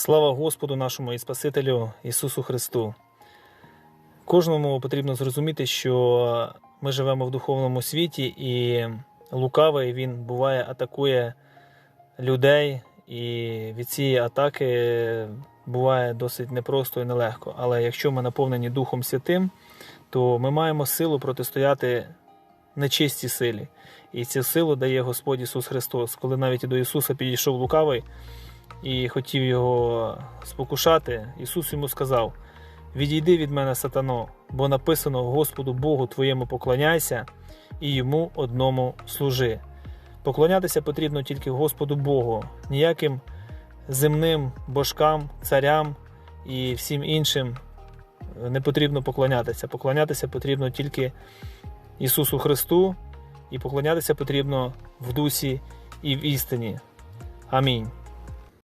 Слава Господу нашому і Спасителю Ісусу Христу. Кожному потрібно зрозуміти, що ми живемо в духовному світі, і лукавий він буває атакує людей, і від цієї атаки буває досить непросто і нелегко. Але якщо ми наповнені Духом Святим, то ми маємо силу протистояти нечистій силі. І цю силу дає Господь Ісус Христос. Коли навіть до Ісуса підійшов лукавий і хотів його спокушати, Ісус йому сказав: Відійди від мене, сатано, бо написано Господу Богу твоєму поклоняйся і йому одному служи. Поклонятися потрібно тільки Господу Богу, ніяким земним божкам, царям і всім іншим не потрібно поклонятися. Поклонятися потрібно тільки Ісусу Христу, і поклонятися потрібно в дусі і в істині. Амінь.